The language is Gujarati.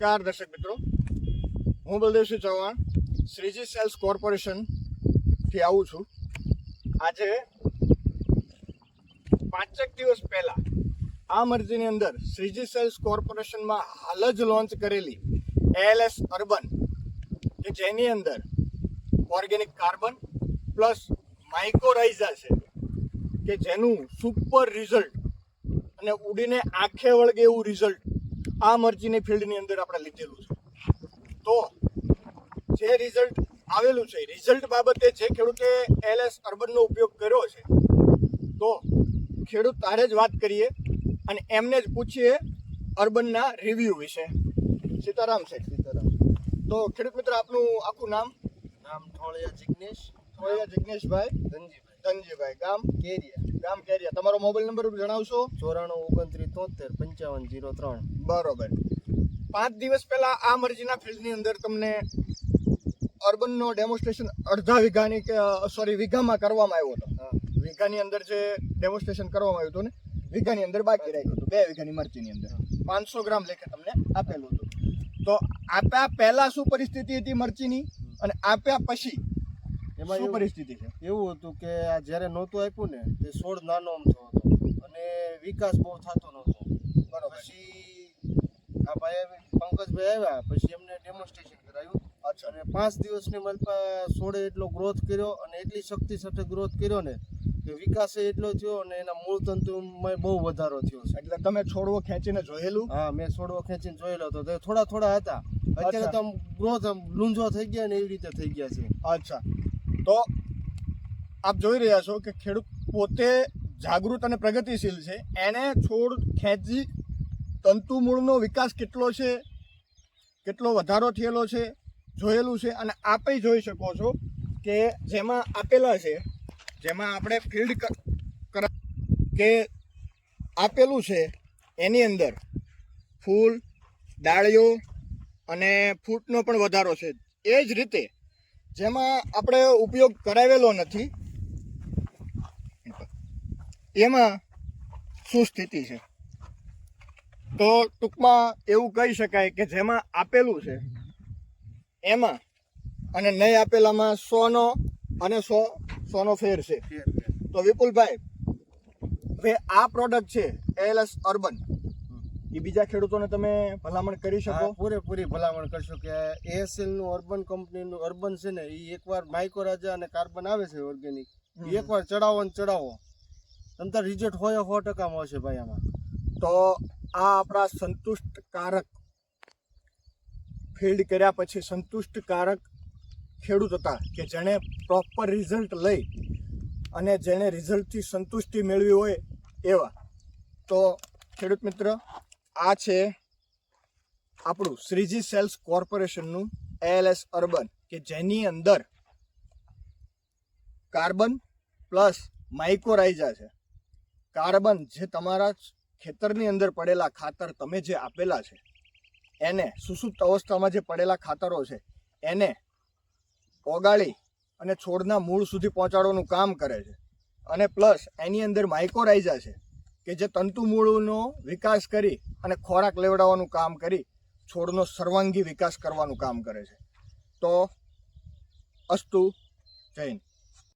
નમસ્કાર દર્શક મિત્રો. હું બલદેવસિંહ ચૌહાણ, શ્રીજી સેલ્સ કોર્પોરેશનથી આવું છું. આજે પાંચેક દિવસ પહેલા આ મરજીની અંદર શ્રીજી સેલ્સ કોર્પોરેશનમાં હાલ જ લોન્ચ કરેલી એએલએસ અર્બન, કે જેની અંદર ઓર્ગેનિક કાર્બન પ્લસ માઇક્રોરાઇઝા છે, કે જેનું સુપર રિઝલ્ટ અને ઉડીને આંખે વળગે એવું રિઝલ્ટ આ મરચીની ફિલ્ડની અંદર આપણે લીધેલું છે. તો જે રિઝલ્ટ આવેલું છે રિઝલ્ટ બાબતે જે ખેડૂતે એલએસ અર્બનનો ઉપયોગ કર્યો છે તો ખેડૂત તારે જ વાત કરીએ અને એમને જ પૂછીએ અર્બનના રિવ્યૂ વિશે. સીતારામ છે સીતારામ. તો ખેડૂત મિત્ર આપનું આખું નામ? નામ ઠોળિયા જિગ્નેશ. થોળિયા જિજ્ઞેશભાઈ ધનજીભાઈ. ધનજીભાઈ ગામ કેરિયા ગામ કેરિયા. તમારો મોબાઈલ નંબર જણાવશો? ચોરાણું ઓગણત્રીસ તોતેર પંચાવન જીરો ત્રણ. બરોબર. પાંચ દિવસ પહેલા આ મરજીના ફિલ્ડની અંદર તમને અર્બનનો ડેમોન્સ્ટ્રેશન અડધા વીઘાની કે સોરી વીઘામાં કરવામાં આવ્યો હતો. વીઘાની અંદર જે ડેમોન્સ્ટ્રેશન કરવામાં આવ્યું હતું ને વીઘાની અંદર બાકી રાખ્યું હતું બે વીઘાની મરચીની અંદર. પાંચસો ગ્રામ લેખે તમને આપેલું હતું. તો આપ્યા પહેલા શું પરિસ્થિતિ હતી મરચીની? અને આપ્યા પછી એમાં શું પરિસ્થિતિ છે એવું હતું કે આ જ્યારે નહોતું આપ્યું ને તે છોડ નાનો અમથો હતો. અને વિકાસ બહુ થતો નહોતો. પણ પછી આ ભાઈ પંકજભાઈ આવ્યા પછી એમને ડેમોન્સ્ટ્રેશન કરાયું. અચ્છા. અને પાંચ દિવસની મારી સોળે એટલો ગ્રોથ કર્યો અને એટલી શક્તિ સાથે ગ્રોથ કર્યો ને કે વિકાસ એટલો થયો અને એના મૂળ તંતુમાં બહુ વધારો થયો છે. એટલે તમે છોડવો ખેંચીને જોયેલું? હા મેં છોડવો ખેંચીને જોયેલો હતો. તો થોડા થોડા હતા. અત્યારે તો આમ ગ્રોથ આમ લૂંજો થઈ ગયા ને એવી રીતે થઈ ગયા છે. અચ્છા. તો આપ જોઈ રહ્યા છો કે ખેડૂત પોતે જાગૃત અને પ્રગતિશીલ છે. એને છોડ ખેંચી તંતુ મૂળનો વિકાસ કેટલો છે, કેટલો વધારો થયેલો છે, જોયેલું છે અને આપે જોઈ શકો છો કે જેમાં આપેલા છે, જેમાં આપણે ફિલ્ડ કે આપેલું છે એની અંદર ફૂલ, ડાળીઓ અને ફૂટનો પણ વધારો છે. એ જ રીતે જેમાં આપણે ઉપયોગ કરાવેલો નથી. એમાં શું સ્થિતિ છે? તો ટૂંકમાં એવું કહી શકાય કે જેમાં આપેલું છે એમાં અને નહીં આપેલામાં સોનો અને સો સોનો ફેર છે. તો વિપુલભાઈ હવે આ પ્રોડક્ટ છે એલએસ અર્બન એ બીજા ખેડૂતોને તમે ભલામણ કરી શકો? પૂરેપૂરી ભલામણ કરશો કે એએસએલનું અર્બન કંપનીનું અર્બન છે ને એ એકવાર માઇક્રોરાજા અને કાર્બન આવે છે ઓર્ગેનિક. એકવાર ચડાવો ને ચડાવો. તમ રિઝલ્ટ હોય સો ટકા મળશે ભાઈ આમાં. તો આ આપણા સંતુષ્ટકારક ફિલ્ડ કર્યા પછી સંતુષ્ટકારક ખેડૂત હતા કે જેણે પ્રોપર રિઝલ્ટ લઈ અને જેણે રિઝલ્ટથી સંતુષ્ટિ મેળવી હોય એવા. તો ખેડૂત મિત્ર આ છે આપણું શ્રીજી સેલ્સ કોર્પોરેશનનું એએલએસ અર્બન, કે જેની અંદર કાર્બન પ્લસ માઇકોરાઇઝા છે. કાર્બન જે તમારા ખેતરની અંદર પડેલા ખાતર તમે જે આપેલા છે, એને સુસુપ્ત અવસ્થામાં જે પડેલા ખાતરો છે, એને ઓગાળી અને છોડના મૂળ સુધી પહોંચાડવાનું કામ કરે છે. અને પ્લસ એની અંદર માઇકોરાઇઝા છે. કે જે તંતુમૂળનો વિકાસ કરી અને ખોરાક લેવડાવવાનું કામ કરી, છોડનો સર્વાંગી વિકાસ કરવાનું કામ કરે છે. તો અસ્તુ જૈન.